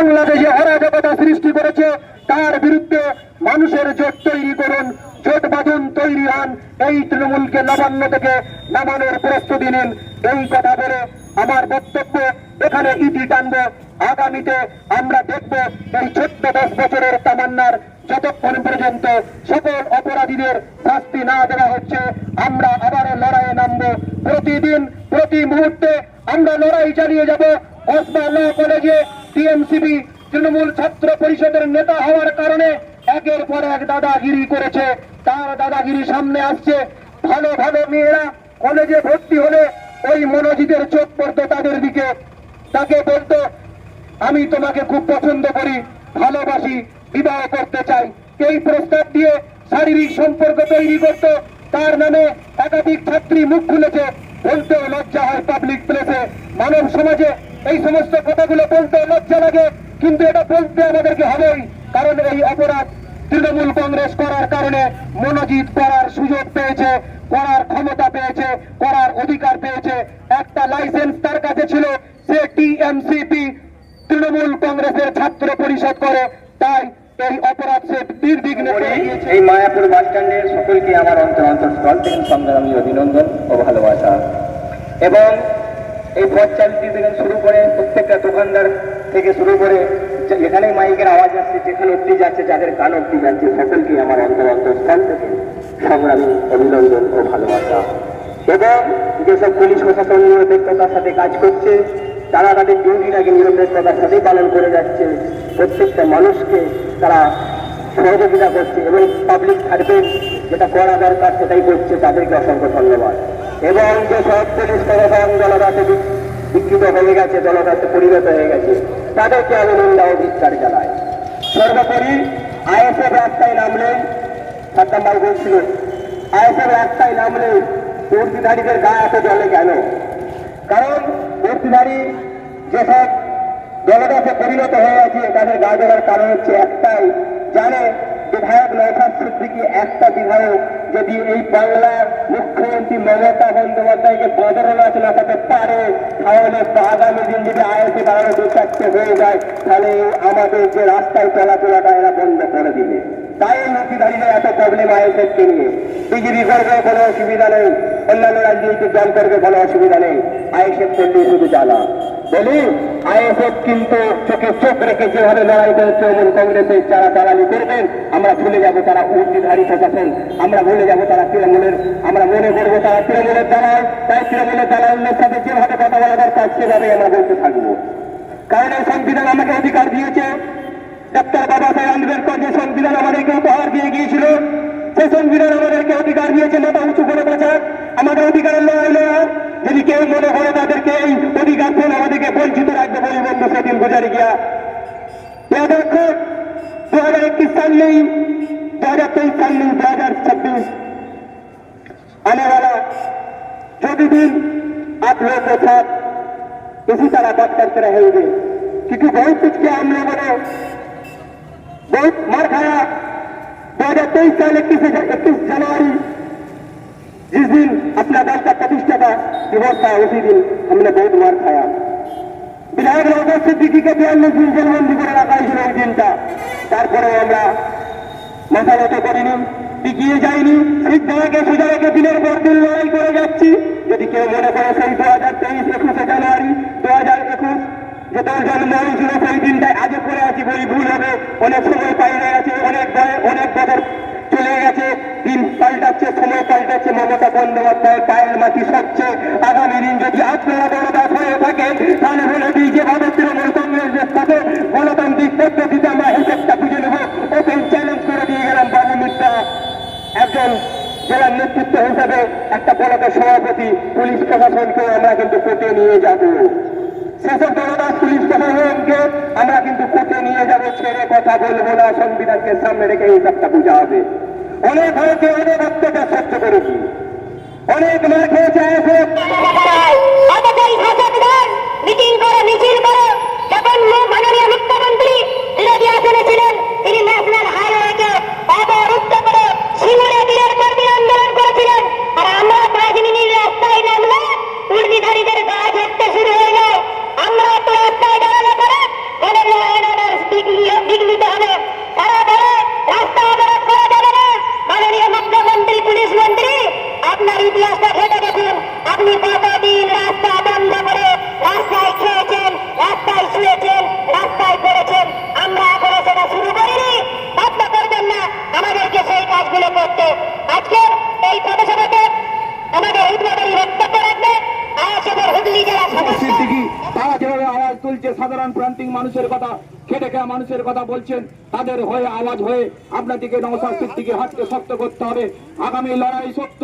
বাংলাদেশে অরাজকতা সৃষ্টি করেছে, তার বিরুদ্ধে মানুষের জোট তৈরি করুন, জোট বাঁধুন তৈরি হন, এই তৃণমূলকে নবান্ন থেকে নামানোর প্রস্তুতি নিন। এই কথা বলে আমার বক্তব্য এখানে ইতি টানব। আগামীতে আমরা দেখব এই চোদ্দ দশ বছরের তামান্নার যতক্ষণ পর্যন্ত সকল অপরাধীদের শাস্তি না দেওয়া হচ্ছে, আমরা আবারও লড়াইয়ে নামবো। প্রতিদিন, প্রতি মুহূর্তে আমরা লড়াই চালিয়ে যাব। ওসমান ল কলেজে টিএমসিবি তৃণমূল ছাত্র পরিষদের নেতা হওয়ার কারণে একের পর এক দাদাগিরি করেছে। তার দাদাগিরি সামনে আসছে। ভালো ভালো মেয়েরা কলেজে ভর্তি হলে ওই মনোজিদের চোখ পড়তো তাদের দিকে। তাকে বলতো, আমি তোমাকে খুব পছন্দ করি, ভালোবাসি, বিবাহ করতে চাই। এই প্রস্তাব দিয়ে শারীরিক সম্পর্ক তৈরি করত। তার নামে একাধিক ছাত্রী মুখ খুলেছে। বলতেও লজ্জা হয় পাবলিক প্লেসে মানব সমাজে এই সমস্ত কথাগুলো বলতে লজ্জা লাগে কিন্তু এটা বলতে আমাদেরকে হবেই কারণ এই অপরাধ তৃণমূল কংগ্রেস করার কারণে মনোজিৎ করার সুযোগ পেয়েছে করার ক্ষমতা পেয়েছে করার অধিকার পেয়েছে। একটা লাইসেন্স তার কাছে ছিল সে টিএমসিপি তৃণমূল কংগ্রেসের ছাত্র পরিষদ করে তাই এই অপরাধ সে নির্বিঘ্নে এই মায়াপুর বাস স্ট্যান্ডের সকলকে আমার অন্তর অন্তঃস্থল থেকে সংগ্রামী অভিনন্দন ও ভালোবাসা। এবং এই পথ চালটি থেকে শুরু করে প্রত্যেকটা দোকানদার থেকে শুরু করে যে- যেখানেই মাইকের আওয়াজ আসছে, যেখানে অব্দি যাচ্ছে, যাদের কান অব্দি যাচ্ছে, সকলকে আমার অন্তর অন্তঃস্থল থেকে সংগ্রামী অভিনন্দন ও ভালোবাসা। এবং যেসব পুলিশ প্রশাসন নিরপেক্ষতার সাথে কাজ করছে, তারা তাদের ডিউটিটাকে নিরপেক্ষতার সাথে পালন করে যাচ্ছে। প্রত্যেকটা মানুষকে তারা সহযোগিতা করছে এবং পাবলিক সার্ভিস যেটা করা দরকার সেটাই করছে। তাদেরকে অসংখ্য ধন্যবাদ। এবং যে সব পুলিশ প্রশাসন বি- বিকৃত হয়ে গেছে জনদাসে পরিণত হয়ে গেছে। তাদেরকে আমি নিন্দা ও ধিক্কার জানাই। সর্বোপরি আইএসএফ রাস্তায় নামলে, সাদ্দাম ভাই বলছিল, আইএসএফ রাস্তায় নামলে দুর্নীতিধারীদের গায়ে এত জলে কেন? কারণ মূর্তিধারী যেসব জলদাসে পরিণত হয়ে আছে তাদের গা জ্বলার কারণ হচ্ছে একটাই, জানে বিধায়ক নৌসাদ সিদ্দিকি একটা বিধায়ক যদি এই বাংলার মুখ্যমন্ত্রী মমতা বন্দ্যোপাধ্যায়কে বদরনাথ লাগাতে পারে, তাহলে আগামী দিন যদি আইএসি বাড়ানো দু চারটে হয়ে যায়, তাহলে আমাদের যে রাস্তায় চলাচলাটা এরা বন্ধ করে দিবে। তাই এই মূর্তিধারীরা এত প্রবলেম আইএসএফকে নিয়ে। বিজেপি করবে কোনো অসুবিধা নেই, অন্যান্য রাজনীতির দল করবে কোনো অসুবিধা নেই। আইএসএফ করলে শুধু জ্বালা। বলি আইএসএফ কিন্তু চোখে চোখ রেখে যেভাবে লড়াই করে তৃণমূল কংগ্রেসের যারা দালালি করবেন, আমরা ভুলে যাব তারা উর্দিধারী প্রশাসন আমরা ভুলে যাব তারা তৃণমূলের, আমরা মনে করব তারা তৃণমূলের দালাল, তাই তৃণমূলের দালালের সাথে যেভাবে কথা বলা দরকার সেভাবে আমরা বলতে থাকব। কারণ এই সংবিধান আমাকে অধিকার দিয়েছে। ডাক্তার বাবা সাহেব আম্বেদকর যে সংবিধান আমাদেরকে উপহার দিয়ে গিয়েছিল, সেই সংবিধান আমাদেরকে অধিকার দিয়েছে, মাথা উঁচু করে বাঁচার আমাদের অধিকারের লড়াই লড়া। যদি কেউ মনে করে তাদেরকে এই অধিকার ফোন আমাদেরকে বঞ্চিত রাখবে বলে বন্ধু সেদিন গুজারি গিয়া याद रखो दो हजार इक्कीस साल नहीं दो हजार तेईस साल नहीं दो हजार छब्बीस आने वाला जो भी दिन आप लोगों के साथ इसी तरह बात करते रहेंगे क्योंकि बहुत कुछ किया हम लोगों ने बहुत मार खाया दो हजार तेईस साल इक्कीस इक्कीस जनवरी जिस दिन अपना दल का प्रतिष्ठा का दिवस था उसी दिन हमने बहुत मार खाया বিধায়ক নৌকার সিদ্দিকিকে বিয়াল্লিশ দিন জেলবন্দি করে রাখা হয়েছিল ওই দিনটা তারপরেও আমরা মাথা নত করিনি টিকিয়ে যাইনি সিদ্ধাকে সুজাকে দিনের পর দিন লড়াই করে যাচ্ছি যদি কেউ মনে করে সেই দু হাজার তেইশ একুশে জানুয়ারি দু হাজার একুশ যে তোর জন্ম হয়েছিল সেই দিনটায় আজও করে আছি বলি ভুল হবে অনেক সময় পাইয়ে গেছে অনেক বয় অনেক বছর চলে গেছে পাল্টাচ্ছে সময় পাল্টাচ্ছে, মমতা বন্দ্যোপাধ্যায় পায়ের মাটি সচ্ছে আগামী দিন যদি আপনারা বড়দাস হয়ে থাকেন, তাহলে বলে দিই যেভাবে তৃণমূল কংগ্রেসের সাথে গণতান্ত্রিক পদ্ধতিতে আমরা হিসেবটা বুঝে নেব। ওপেন চ্যালেঞ্জ করে দিয়ে গেলাম বাবু মিত্রা। একজন জেলার নেতৃত্ব হিসাবে একটা ব্লকের সভাপতি, পুলিশ প্রশাসনকে আমরা কিন্তু কোর্টে নিয়ে যাব। সেসব জনদাস পুলিশ প্রশাসনকে আমরা কিন্তু কোর্টে নিয়ে যাব, ছেড়ে কথা বলব না, সংবিধানকে সামনে রেখে হিসাবটা বোঝা হবে। অনেক হয়েছে অনেক অত্যাচার সহ্য করেছি। অনেক মাঠ খেয়েছে আইএসএফ অতটাই ভাষা বিধান মিটিং করে মিছিল করে যখন মাননীয় মুখ্যমন্ত্রী বিরোধী আসনে ছিলেন তিনি ন্যাশনাল হাইওয়েকে অবরুদ্ধ করে সিঙ্গুরে দিনের কর্মী আন্দোলন করেছিলেন আর আমরা পাঁচ মিনিট রাস্তায় নামলে উর্দিধারীদের গা ঝাড়তে শুরু হয়ে যায় আমরা তো রাস্তায় দাঁড়ালে পরে আমাদের লড়াই সাধারণ প্রান্তিক মানুষের কথা, খেটে খাওয়া মানুষের কথা বলছেন, তাদের হয়ে আওয়াজ হয়ে আপনাদেরকে নমস্কার সিদ্দিকে হাতকে শক্ত করতে হবে। আগামী লড়াই সত্য,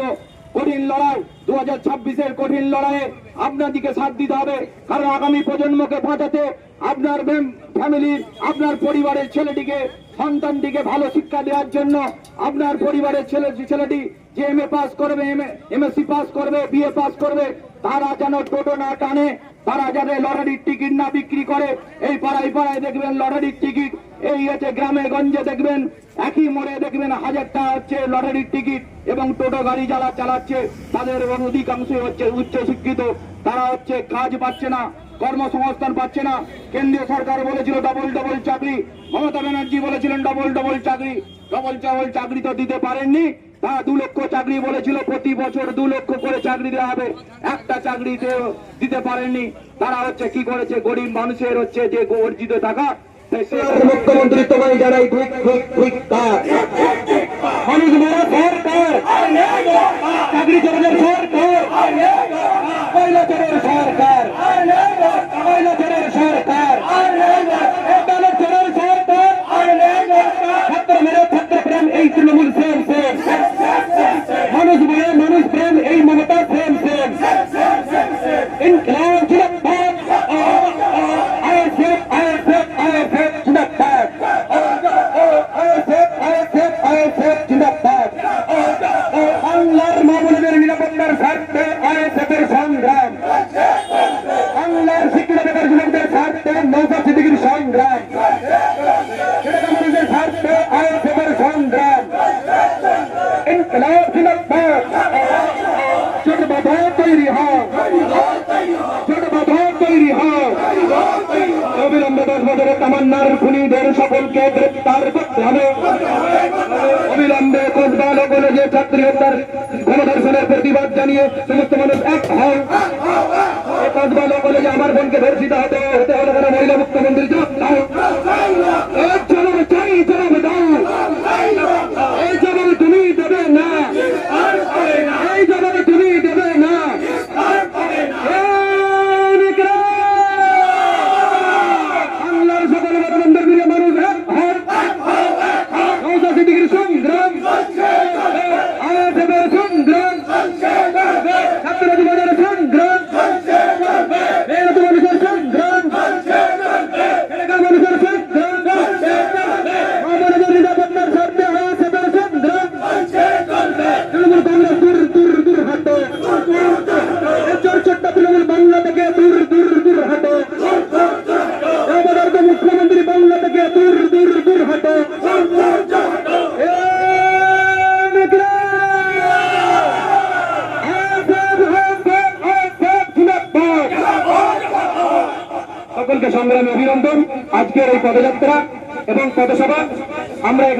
কঠিন লড়াই দু হাজার ছাব্বিশের কঠিন লড়াইয়ে আপনাদিকে সাথ দিতে হবে। কারণ আগামী প্রজন্মকে বাঁচাতে আপনার ফ্যামিলির আপনার পরিবারের ছেলেটিকে, সন্তানটিকে ভালো শিক্ষা দেওয়ার জন্য আপনার পরিবারের ছেলে, ছেলেটি যে এম এ পাস করবে এমএসসি পাস করবে বিএ পাস করবে, তারা যেন টোটো না টানে। তারা যাতে লটারির টিকিট না বিক্রি করে, এই পাড়ায় পাড়ায় দেখবেন লটারির টিকিট, এই হচ্ছে গ্রামে গঞ্জে দেখবেন, একই মোড়ে দেখবেন হাজারটা হচ্ছে লটারির টিকিট এবং টোটো গাড়ি যারা চালাচ্ছে, তাদের অধিকাংশই হচ্ছে উচ্চ শিক্ষিত, তারা হচ্ছে কাজ পাচ্ছে না, কর্মসংস্থান পাচ্ছে না। কেন্দ্রীয় সরকার বলেছিল ডবল ডবল চাকরি, মমতা ব্যানার্জি বলেছিলেন ডবল ডবল চাকরি ডবল ডবল চাকরি তো দিতে পারেননি। তারা দু লক্ষ চাকরি বলেছিল প্রতি বছর দু লক্ষ করে চাকরি দেওয়া হবে একটা চাকরি দিতে পারেননি তারা হচ্ছে কি করেছে গরিব মানুষের হচ্ছে যে অর্জিত টাকা মুখ্যমন্ত্রী তোমায় জানাই আইএসএফ সংগ্রাম। বাংলার শিক্ষিত বেকার যুবকদের স্বার্থে নৌকা সিদ্দিকির সংগ্রাম। সেটা মানুষের স্বার্থে সংগ্রাম। ইনকলাব জিন্দাবাদ ছোট বাধা তৈরি ছোট বাধা তৈরি অবিলম্বে দশ বছরের তামান্নার খুনিদের সকলকে গ্রেপ্তার করতে হবে। অবিলম্বে কোচবাল কলেজে ছাত্রী হত্যার গণধর্ষণের প্রতিবাদ জানিয়ে বোনকে ধর্ষিত হতে হতে হলে কেন মহিলা মুখ্যমন্ত্রী সকলকে সংগ্রামী অভিনন্দন। আজকের এই পদযাত্রা এবং পদসভা আমরা এখানে